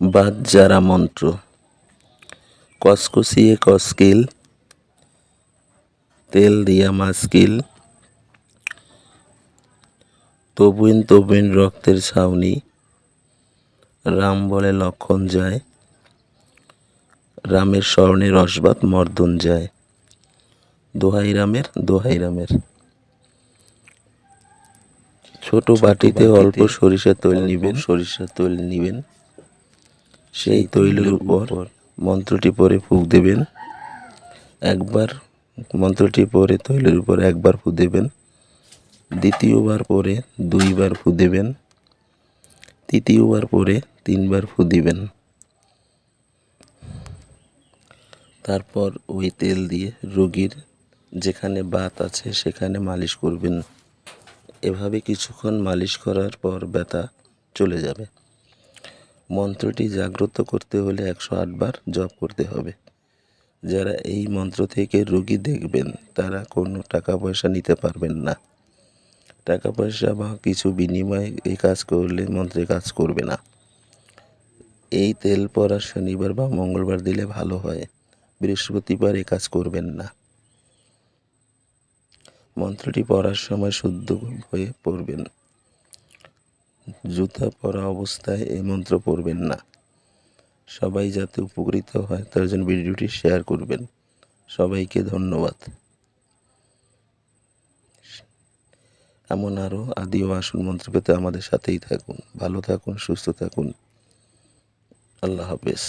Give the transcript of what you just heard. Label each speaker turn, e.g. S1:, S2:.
S1: বাদ যারা মন্ত্র। কসকসিয়ে কস্কিল তেল দিয়া মাস্কিল। তবুইন তবুইন রক্তের ছাউনি রাম বলে লক্ষণ যায়। রামের স্মরণে রসবাত মর্দন যায়। দোহাই রামের দোহাই রামের। ছোট বাটিতে অল্প সরিষা তৈল নিবেন। সরিষা তৈল নিবেন। সেই তৈলের উপর মন্ত্রটি পরে ফুঁক দেবেন। একবার মন্ত্রটি পরে তৈলের উপর একবার ফু দেবেন। দ্বিতীয়বার পরে দুইবার ফু দেবেন। তৃতীয়বার পরে তিনবার ফু দিবেন। তারপর ওই তেল দিয়ে রোগীর যেখানে বাত আছে সেখানে মালিশ করবেন। এভাবে কিছুক্ষণ মালিশ করার পর ব্যথা চলে যাবে। মন্ত্রটি জাগ্রত করতে হলে একশো আটবার জপ করতে হবে। যারা এই মন্ত্র থেকে রোগী দেখবেন, তারা কোনো টাকা পয়সা নিতে পারবেন না। টাকা পয়সা বা কিছু বিনিময়ে এই কাজ করলে মন্ত্রে কাজ করবে না। এই তেল পরা শনিবার বা মঙ্গলবার দিলে ভালো হয়। বৃহস্পতিবার এ কাজ করবেন না। মন্ত্রটি পড়ার সময় শুদ্ধ হয়ে পড়বেন। জুতা পরা অবস্থায় এই মন্ত্র পড়বেন না। সবাই যাতে উপকৃত হয়, তার জন্য ভিডিওটি শেয়ার করবেন। সবাইকে ধন্যবাদ। এমন আরও আদি ও আসন মন্ত্র পেতে আমাদের সাথেই থাকুন। ভালো থাকুন, সুস্থ থাকুন। আল্লাহ হাফেজ।